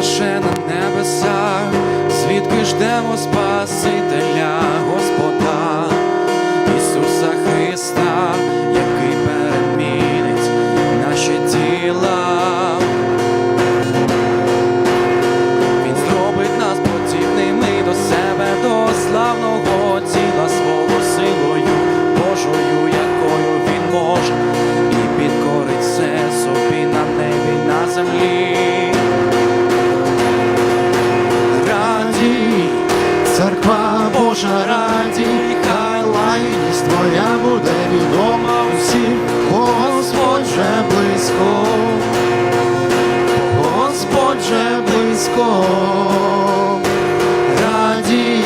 лише на небесах, звідки ждемо Спасителя. Божа раді, хай лайність твоя буде відома усім, Господь же близько, Господь же близько, раді,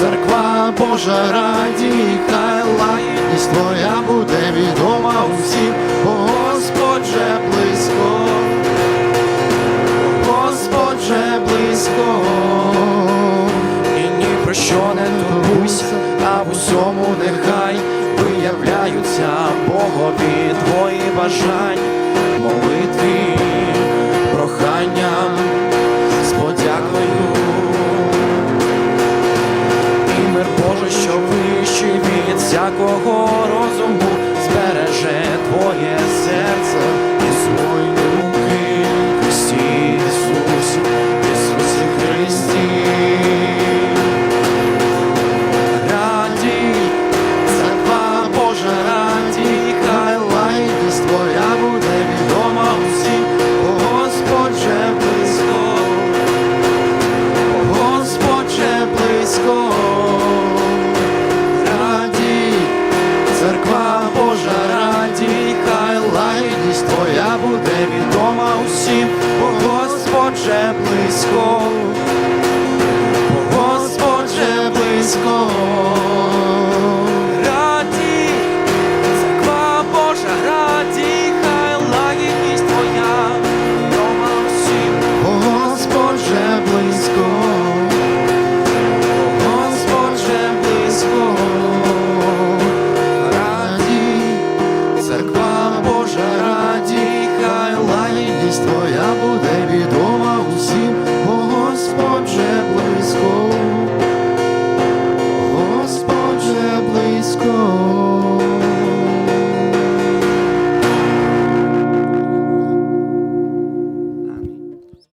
церква Божа раді, хай лайність твоя буде відома усім, Господь же близько, Господь же близько. Виявляються Богові твої бажання, молитві, проханням з подякою. І мир Боже, що вищий від всякого Твоя буде відома усім, бо Господь же близько.